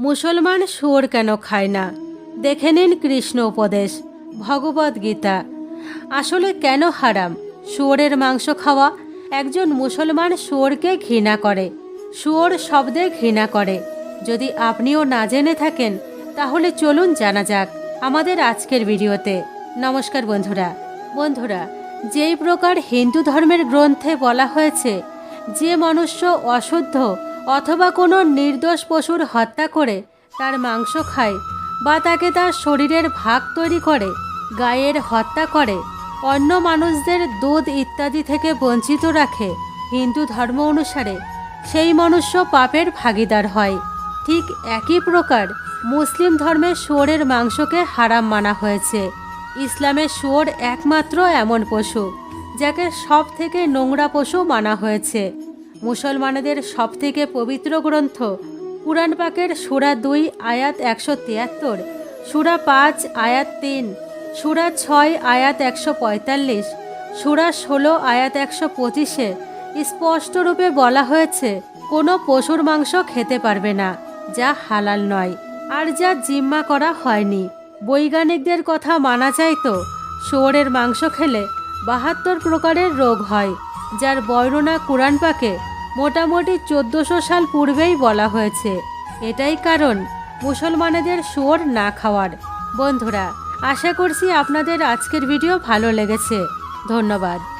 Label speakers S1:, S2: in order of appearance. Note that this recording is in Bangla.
S1: মুসলমান শুয়োর কেন খায় না? দেখে নিন কৃষ্ণ উপদেশ ভগবদ গীতা। আসলে কেন হারাম? শুয়োরের মাংস খাওয়া একজন মুসলমান শুয়োরকে ঘৃণা করে। শুয়োর শব্দে ঘৃণা করে। যদি আপনিও না জেনে থাকেন, তাহলে চলুন জানা যাক আমাদের আজকের ভিডিওতে। নমস্কার বন্ধুরা। বন্ধুরা, যেই প্রকার হিন্দু ধর্মের গ্রন্থে বলা হয়েছে, যে মনুষ্য অশুদ্ধ অথবা কোনো নির্দোষ পশুর হত্যা করে তার মাংস খায় বা তাকে তার শরীরের ভাগ তৈরি করে, গায়ের হত্যা করে, অন্য মানুষদের দুধ ইত্যাদি থেকে বঞ্চিত রাখে হিন্দু ধর্ম অনুসারে। সেই মনুষ্য পাপের ভাগিদার হয়। ঠিক একই প্রকার মুসলিম ধর্মে শুয়োরের মাংসকে হারাম মানা হয়েছে। ইসলামে শুয়োর একমাত্র এমন পশু, যাকে সব থেকে নোংরা পশু মানা হয়েছে। মুসলমানদের সব থেকে পবিত্র গ্রন্থ, কুরআন পাকের সুরা দুই, আয়াত একশো তিয়াত্তর, সুরা পাঁচ, আয়াত তিন, সুরা ছয়, আয়াত একশো পঁয়তাল্লিশ, সুরা ষোলো, আয়াত একশো পঁচিশে স্পষ্টরূপে বলা হয়েছে, কোনো পশুর মাংস খেতে পারবে না, যা হালাল নয়, আর যা জিম্মা করা হয়নি। বৈজ্ঞানিকদের কথা মানা যায় তো, শুয়োরের মাংস খেলে বাহাত্তর প্রকারের রোগ হয়। যার বর্ণনা কোরআন পাকে মোটামুটি চোদ্দোশো সাল পূর্বেই বলা হয়েছে। এটাই কারণ মুসলমানেদের শুয়োর না খাওয়ার। বন্ধুরা, আশা করছি আপনাদের আজকের ভিডিও ভালো লেগেছে। ধন্যবাদ।